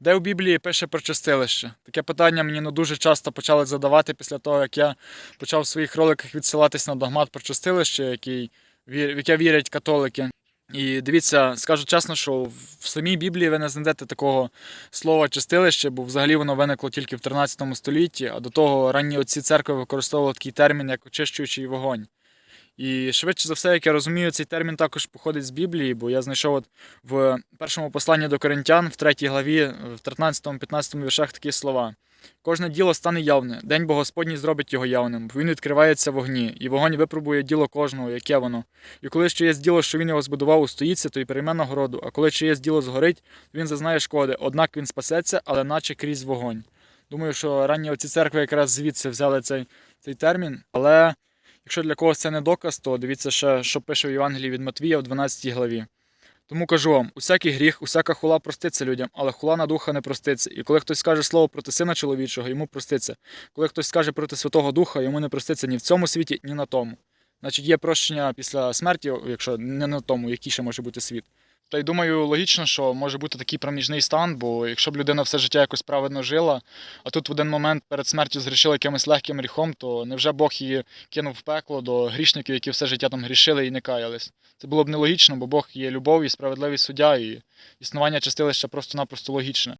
Де в Біблії пише про чистилище? Таке питання мені ну, дуже часто почали задавати після того, як я почав в своїх роликах відсилатись на догмат про чистилище, який, в яке вірять католики. І дивіться, скажу чесно, що в самій Біблії ви не знайдете такого слова чистилище, бо взагалі воно виникло тільки в 13 столітті, а до того ранні отці церкви використовували такий термін, як очищуючий вогонь. І швидше за все, як я розумію, цей термін також походить з Біблії, бо я знайшов от в першому посланні до Коринтян, в 3 главі, в 13-15 віршах такі слова. Кожне діло стане явне, день бо Господній зробить його явним, бо він відкривається вогні, і вогонь випробує діло кожного, яке воно. І коли ще є діло, що він його збудував, устоїться, то й прийме нагороду, а коли ще є діло згорить, він зазнає шкоди, однак він спасеться, але наче крізь вогонь. Думаю, що ранні оці церкви якраз звідси взяли цей, цей термін, але якщо для когось це не доказ, то дивіться ще, що пише в Євангелії від Матвія в 12 главі. Тому кажу вам, усякий гріх, усяка хула проститься людям, але хула на духа не проститься. І коли хтось скаже слово проти сина чоловічого, йому проститься. Коли хтось скаже проти Святого Духа, йому не проститься ні в цьому світі, ні на тому. Значить, є прощення після смерті, якщо не на тому, який ще може бути світ. Та й думаю, логічно, що може бути такий проміжний стан, бо якщо б людина все життя якось праведно жила, а тут в один момент перед смертю згрішила якимось легким гріхом, то невже Бог її кинув в пекло до грішників, які все життя там грішили і не каялись? Це було б нелогічно, бо Бог є любов і справедливий суддя, і існування чистилища просто-напросто логічне.